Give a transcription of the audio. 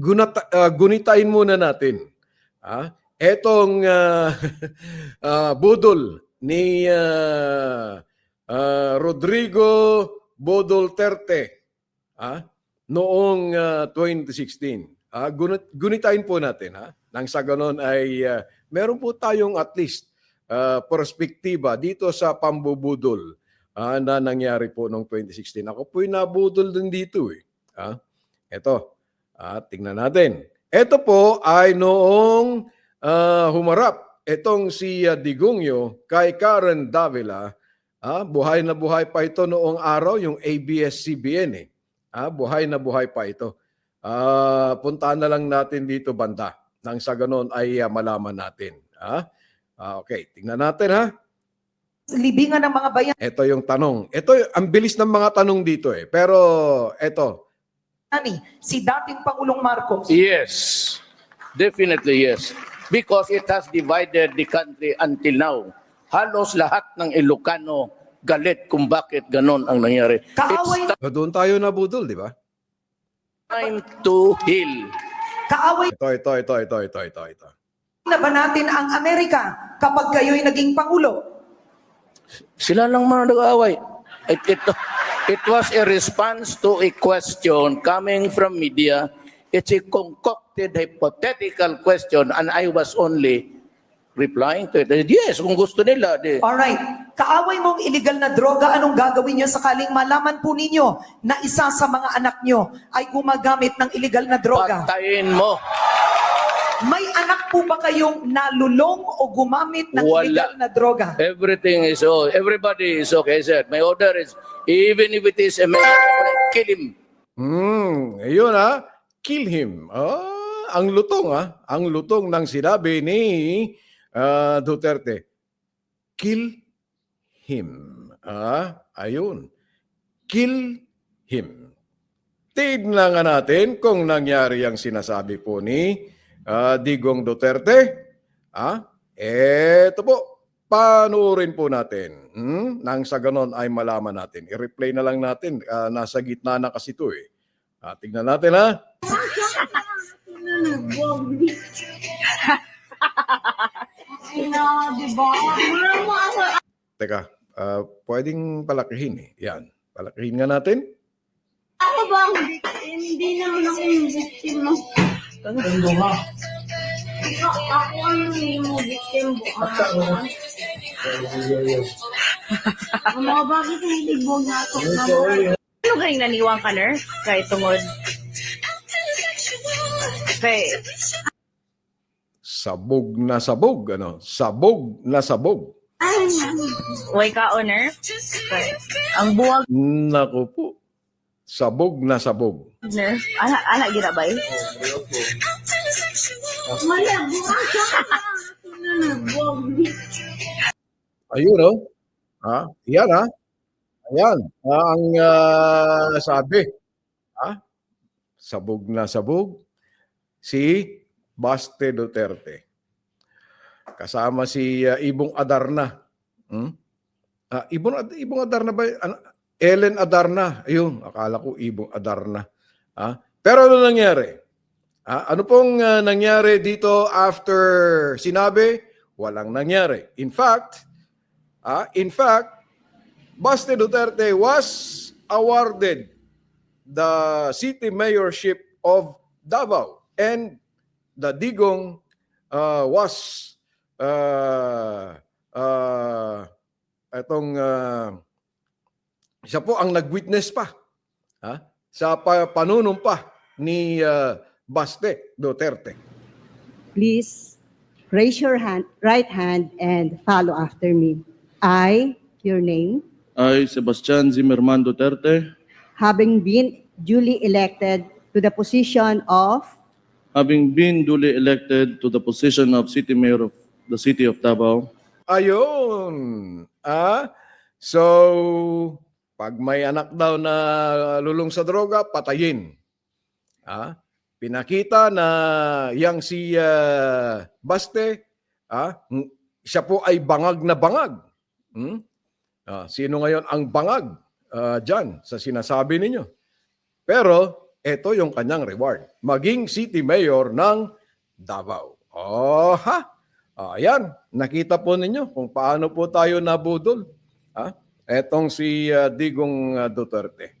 gunata, ah, gunitain muna natin. Ah, etong ah, ah, budol ni ah, ah, Rodrigo Bodol Terte ah, noong ah, 2016. Ah, gunit, gunitain po natin ha. Nang sa ganon ay ah, meron po tayong at least ah, perspektiba dito sa pambubudol ah, na nangyari po noong 2016. Ako po'y nabudol din dito eh. Ah, eto, ah, tingnan natin. Ito po ay noong ah, humarap itong si ah, Digongyo kay Karen Davila. Ah, buhay na buhay pa ito noong araw, yung ABS-CBN eh. Ah, buhay na buhay pa ito. Ah, puntaan na lang natin dito banda. Nang sa ganon ay ah, malaman natin. Ah, Ah, okay, tingnan natin ha. libingan ng mga bayan Ito yung tanong. Ito, ang bilis ng mga tanong dito eh. Pero ito, ni si dating Pangulong Marcos. Yes, definitely yes. Because it has divided the country until now. Halos lahat ng Ilocano galit kung bakit ganon ang nangyari. Kaaway, ah, doon tayo nabudol, di ba? Time to heal. kaaway Ito, ito, ito, ito, ito, ito, ito. na ba natin ang Amerika kapag kayo'y naging Pangulo? Sila lang mga nag-aaway. It, it, it was a response to a question coming from media. It's a concocted hypothetical question and I was only replying to it. Yes, kung gusto nila. Di. Alright, kaaway mong illegal na droga, anong gagawin niyo sakaling malaman po ninyo na isa sa mga anak niyo ay gumagamit ng illegal na droga? Patayin mo. May anak po ba kayong nalulong o gumamit ng Wala. illegal na droga? Everything is oh, everybody is okay, sir. My order is even if it is a man, kill him. Hmm, ayun ha. Kill him. Ah, ang lutong ha. Ang lutong ng sinabi ni ah, Duterte. Kill him. Ah, ayun. Kill him. Tignan nga natin kung nangyari ang sinasabi po ni ah, Digong Duterte. Ah, eto po. Panoorin po natin. Hmm? Nang sa ganon ay malaman natin. I-replay na lang natin. Ah, nasa gitna na kasi ito eh. Ah, tignan natin ha. Teka, ah, pwedeng palakihin eh. Yan. Palakihin nga natin. Ako ba ang victim? Hindi naman ako yung victim mo. Ikaw, ako ang yung victim mo. Ang mga mo natok na mo? Ano galing naniwang ka, Ner? Kahit tungod. Kay, Sabog na sabog. Ano? Sabog na sabog. Ay, way ka, Ner? Kay, ang buwag, Naku po. Sabog na sabog. Ner. Ana, ana, gina ba eh? Ayun oh. Ha? Yan ha. Ayan. Ang ah, sabi. Ha? Sabog na sabog. Si Baste Duterte. Kasama si ah, Ibong Adarna. Hmm? Ah, Ibong, Ibong Adarna ba? Ano? Ellen Adarna. Ayun, akala ko Ibong Adarna. Ha? Pero ano nangyari? Ah, ano pong ah, nangyari dito after sinabi? Walang nangyari. In fact, ah, in fact, Baste Duterte was awarded the city mayorship of Davao and the Digong uh, was uh, uh, itong uh, siya po ang nag-witness pa ha, sa pa, panunumpa ni uh, Baste Duterte. Please raise your hand, right hand and follow after me. I, your name, I, Sebastian Zimmerman Duterte, having been duly elected to the position of having been duly elected to the position of City Mayor of the City of Davao, Ayun. Ah, so pag may anak daw na lulong sa droga, patayin. Ah, pinakita na yang si ah, Baste, ah, siya po ay bangag na bangag. Hmm? Ah, sino ngayon ang bangag ah, dyan sa sinasabi ninyo? Pero ito yung kanyang reward. Maging city mayor ng Davao. Oh, ha? Ayan, nakita po ninyo kung paano po tayo nabudol. Ha? Etong si ah, Digong ah, Duterte.